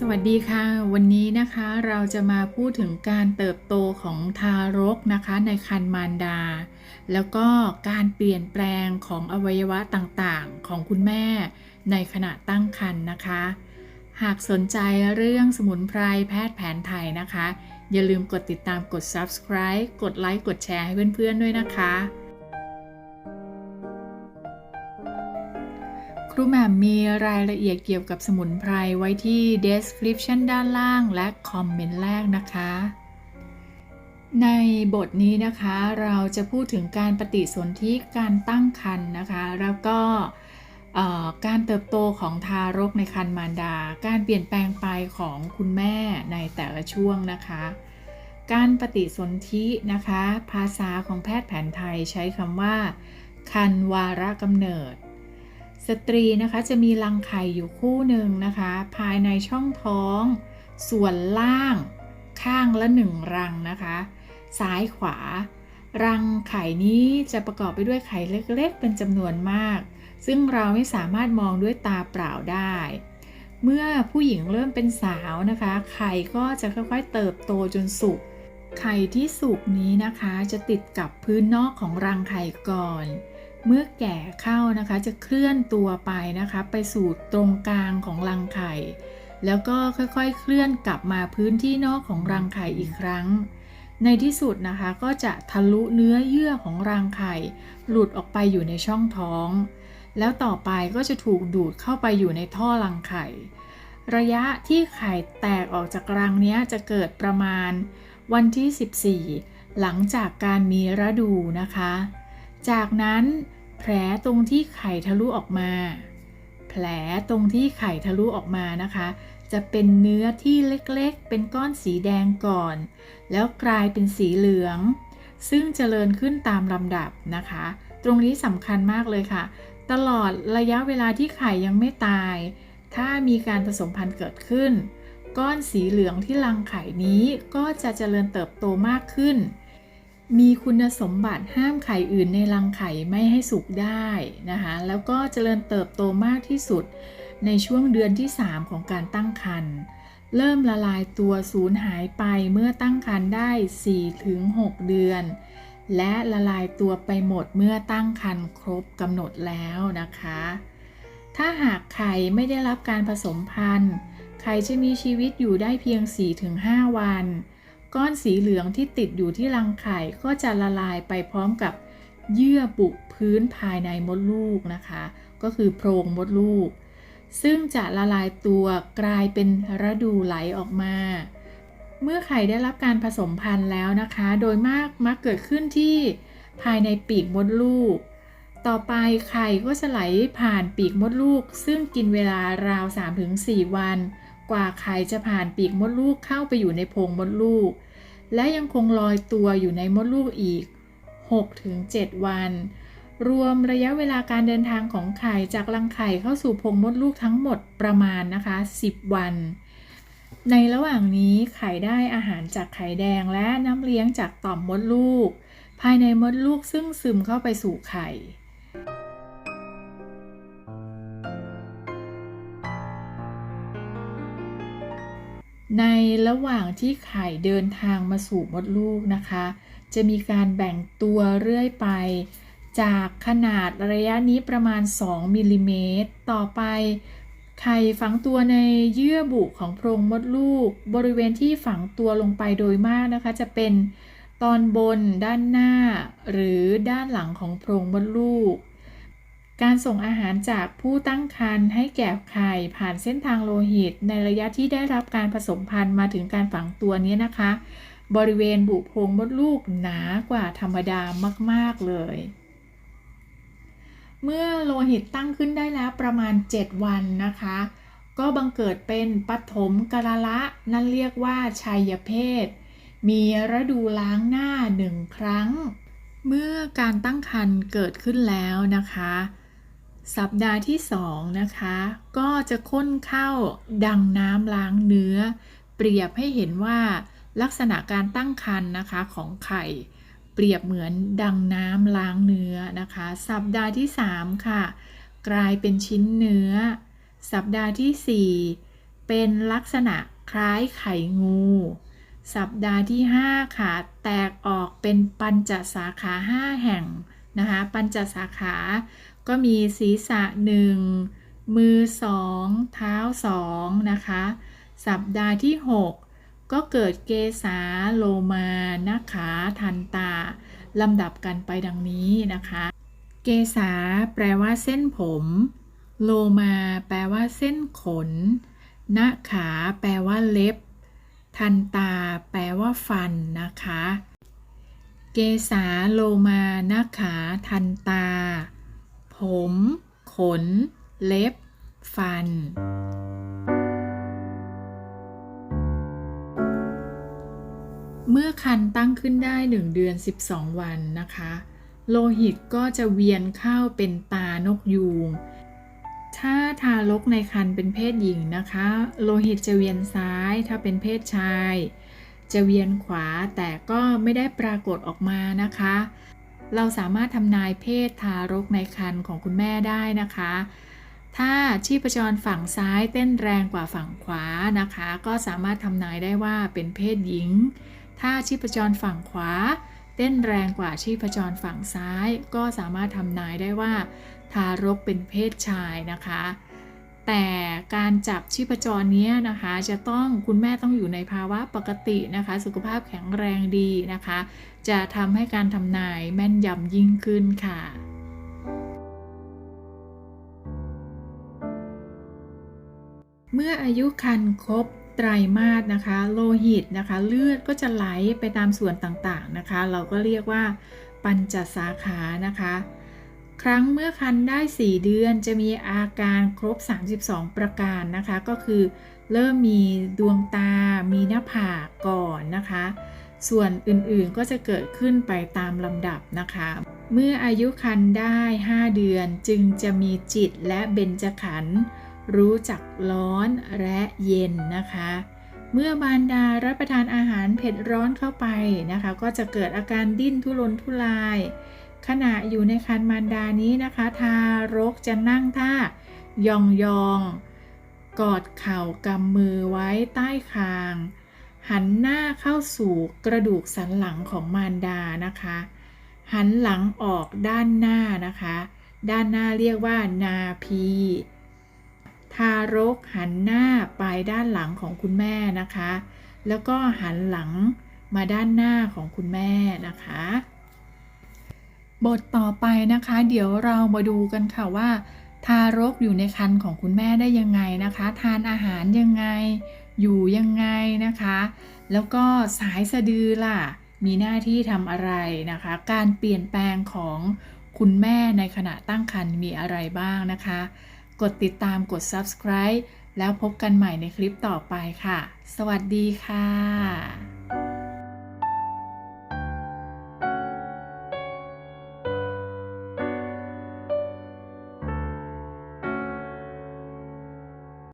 สวัสดีค่ะ วันนี้นะคะเราจะมาพูดถึงการเติบโตของทารกนะคะในครรภ์มารดา แล้วก็การเปลี่ยนแปลงของอวัยวะต่างๆ ของคุณแม่ในขณะตั้งครรภ์นะคะ หากสนใจเรื่องสมุนไพรแพทย์แผนไทยนะคะ อย่าลืมกดติดตามกด subscribe กดไลค์กดแชร์ให้เพื่อนๆด้วยนะคะ ครูแหม่มมีรายละเอียดเกี่ยวกับสมุนไพรไว้ที่ description ด้านล่างและคอมเมนต์แรกนะคะ ในบทนี้นะคะเราจะพูดถึงการปฏิสนธิการตั้งครรภ์นะคะ แล้วก็การเติบโตของทารกในครรภ์มารดา การเปลี่ยนแปลงไปของคุณแม่ในแต่ละช่วงนะคะ การปฏิสนธินะคะ ภาษาของแพทย์แผนไทยใช้คำว่า คันวาระกำเนิด สตรีนะคะจะมีรังไข่อยู่คู่หนึ่งนะคะ ภายในช่องท้อง ส่วนล่าง ข้างละหนึ่งรังนะคะ ซ้ายขวา รังไข่นี้จะประกอบไปด้วยไข่เล็กๆ เป็นจำนวนมาก ซึ่งเราไม่สามารถมองด้วยตาเปล่าได้ เมื่อผู้หญิงเริ่มเป็นสาวนะคะ ไข่ก็จะค่อยๆเติบโตจนสุกไข่ที่สุกนี้นะคะ จะติดกับพื้นนอกของรังไข่ก่อน เมื่อแก่เข้านะคะจะเคลื่อนตัวไปนะคะ ไปสู่ตรงกลางของรังไข่ แล้วก็ค่อยๆ เคลื่อนกลับมาพื้นที่นอกของรังไข่อีกครั้ง ในที่สุดนะคะก็จะทะลุเนื้อเยื่อของรังไข่ หลุดออกไปอยู่ในช่องท้อง แล้วต่อไปก็จะถูกดูดเข้าไปอยู่ในท่อรังไข่ ระยะที่ไข่แตกออกจากรังนี้จะเกิดประมาณวันที่ 14 หลังจากการมีฤดูนะคะ จากนั้นแผลตรงที่ไข่ทะลุออกมา แผลตรงที่ไข่ทะลุออกมานะคะ จะเป็นเนื้อที่เล็กๆ เป็นก้อนสีแดงก่อน แล้วกลายเป็นสีเหลือง ซึ่งเจริญขึ้นตามลำดับนะคะ ตรงนี้สำคัญมากเลยค่ะ ตลอดระยะเวลาที่ไข่ยังไม่ตาย ถ้ามีการผสมพันธุ์เกิดขึ้น ก้อนสีเหลืองที่รังไข่นี้ก็จะเจริญเติบโตมากขึ้น มีคุณสมบัติห้ามไข่อื่นในรังไข่ไม่ให้สุกได้นะคะแล้วก็เจริญเติบโตมากที่สุดในช่วงเดือนที่ 3 ของการตั้งครรภ์เริ่มละลายตัวสูญหายไปเมื่อตั้งครรภ์ได้ 4-6 เดือน และละลายตัวไปหมดเมื่อตั้งครรภ์ครบกำหนดแล้วนะคะ ถ้าหากไข่ไม่ได้รับการผสมพันธุ์ ไข่จะมีชีวิตอยู่ได้เพียง 4-5 วัน ก้อนสีเหลืองที่ติดอยู่ที่รังไข่ก็จะละลายไปพร้อมกับเยื่อบุพื้นภายในมดลูกนะคะ ก็คือโพรงมดลูก ซึ่งจะละลายตัวกลายเป็นฤดูไหลออกมา เมื่อไข่ได้รับการผสมพันธุ์แล้วนะคะ โดยมากมักเกิดขึ้นที่ภายในปีกมดลูก ต่อไปไข่ก็จะไหลผ่านปีกมดลูก ซึ่งกินเวลาราว 3-4 วัน กว่าไข่จะผ่านปีกมดลูกเข้าไปอยู่ในโพรงมดลูก และยังคงลอยตัวอยู่ในมดลูกอีก 6-7 วัน รวมระยะเวลาการเดินทางของไข่จากรังไข่เข้าสู่พงมดลูกทั้งหมดประมาณนะคะ 10 วัน ในระหว่างนี้ไข่ได้อาหารจากไข่แดงและน้ำเลี้ยงจากต่อมมดลูก ภายในมดลูกซึ่งซึมเข้าไปสู่ไข่ ในระหว่างที่ไข่เดินทางมาสู่มดลูกนะคะ จะมีการแบ่งตัวเรื่อยไป จากขนาดระยะนี้ประมาณ 2มิลลิเมตรต่อไป ไข่ฝังตัวในเยื่อบุของโพรงมดลูก บริเวณที่ฝังตัวลงไปโดยมากนะคะ จะเป็นตอนบนด้านหน้า หรือด้านหลังของโพรงมดลูก การส่งอาหารจากผู้ตั้งครรภ์ให้แก่ไข่ผ่านเส้นทางโลหิต ในระยะที่ได้รับการผสมพันธุ์มาถึงการฝังตัวนี้นะคะ บริเวณบุโพรงมดลูกหนากว่าธรรมดามากๆเลย เมื่อโลหิตตั้งขึ้นได้แล้วประมาณ 7 วันนะคะ ก็บังเกิดเป็นปฐมกรละนั่นเรียกว่าชัยเพศ มีฤดูล้างหน้าหนึ่งครั้งเมื่อการตั้งครรภ์เกิดขึ้นแล้วนะคะ สัปดาห์ที่สองนะคะ ก็จะข้นเข้าดังน้ำล้างเนื้อ เปรียบให้เห็นว่าลักษณะการตั้งครรภ์นะคะของไข่ เปรียบเหมือนดังน้ำล้างเนื้อนะคะ สัปดาห์ที่ 3 ค่ะ กลายเป็นชิ้นเนื้อ สัปดาห์ที่ 4 เป็นลักษณะคล้ายไข่งู สัปดาห์ที่ 5 ค่ะ แตกออกเป็นปัญจสาขา 5 แห่งนะคะ ปัญจสาขา ก็มีศีรษะ1มือ2เท้า2นะคะ สัปดาห์ที่ 6 ก็เกิดเกษาโลมานาขาทันตาลำดับกันไปดังนี้นะคะ เกษาแปลว่าเส้นผม โลมาแปลว่าเส้นขนนาขาแปลว่าเล็บ ทันตา แปลว่าฟันนะคะ เกษาโลมานาขาทันตา ผม ขน เล็บ ฟัน เมื่อคันตั้งขึ้นได้ 1 เดือน 12 วันนะคะ โลหิตก็จะเวียนเข้าเป็นตานกยูงถ้าทารกในครรภ์เป็นเพศหญิงนะคะ โลหิตจะเวียนซ้าย ถ้าเป็นเพศชาย จะเวียนขวาแต่ก็ไม่ได้ปรากฏออกมานะคะ เราสามารถทำนายเพศทารกในครรภ์ของคุณแม่ได้นะคะ ถ้าชีพจรฝั่งซ้ายเต้นแรงกว่าฝั่งขวานะคะ ก็สามารถทำนายได้ว่าเป็นเพศหญิง ถ้าชีพจรฝั่งขวา เต้นแรงกว่าชีพจรฝั่งซ้าย ก็สามารถทำนายได้ว่า ทารกเป็นเพศชายนะคะ แต่การจับชีพจรนี้นะคะ จะต้องคุณแม่ต้องอยู่ในภาวะปกตินะคะ สุขภาพแข็งแรงดีนะคะ จะทำให้การทำนายแม่นยำยิ่งขึ้นค่ะเมื่ออายุคันครบไตรมาสนะคะ โลหิตนะคะ เลือดก็จะไหลไปตามส่วนต่างๆนะคะ เราก็เรียกว่าปัญจสาขานะคะ ครั้งเมื่อคันได้ 4 เดือนจะมีอาการครบ 32 ประการนะคะ ก็คือเริ่มมีดวงตา มีหน้าผากก่อนนะคะ ส่วนอื่นๆก็จะเกิดขึ้นไปตามลำดับนะคะ เมื่ออายุคันได้ 5 เดือนจึงจะมีจิตและเบญจขันธ์รู้จักร้อนและเย็นนะคะ เมื่อบารดารับประทานอาหารเผ็ดร้อนเข้าไปนะคะ ก็จะเกิดอาการดิ้นทุรนทุราย ขณะอยู่ในคันมารดานี้นะคะ ทารกจะนั่งท่ายองยองกอดเข่ากำมือไว้ใต้คาง หันหน้าเข้าสู่กระดูกสันหลังของมารดานะคะ หันหลังออกด้านหน้านะคะ ด้านหน้าเรียกว่านาพี ทารกหันหน้าไปด้านหลังของคุณแม่นะคะ แล้วก็หันหลังมาด้านหน้าของคุณแม่นะคะ บทต่อไปนะคะ เดี๋ยวเรามาดูกันค่ะว่า ทารกอยู่ในครรภ์ของคุณแม่ได้ยังไงนะคะ ทานอาหารยังไง อยู่ยังไงนะคะ แล้วก็สายสะดือล่ะ มีหน้าที่ทำอะไรนะคะ การเปลี่ยนแปลงของคุณแม่ในขณะตั้งครรภ์มีอะไรบ้างนะคะ กดติดตามกด subscribe แล้วพบกันใหม่ในคลิปต่อไปค่ะ สวัสดีค่ะ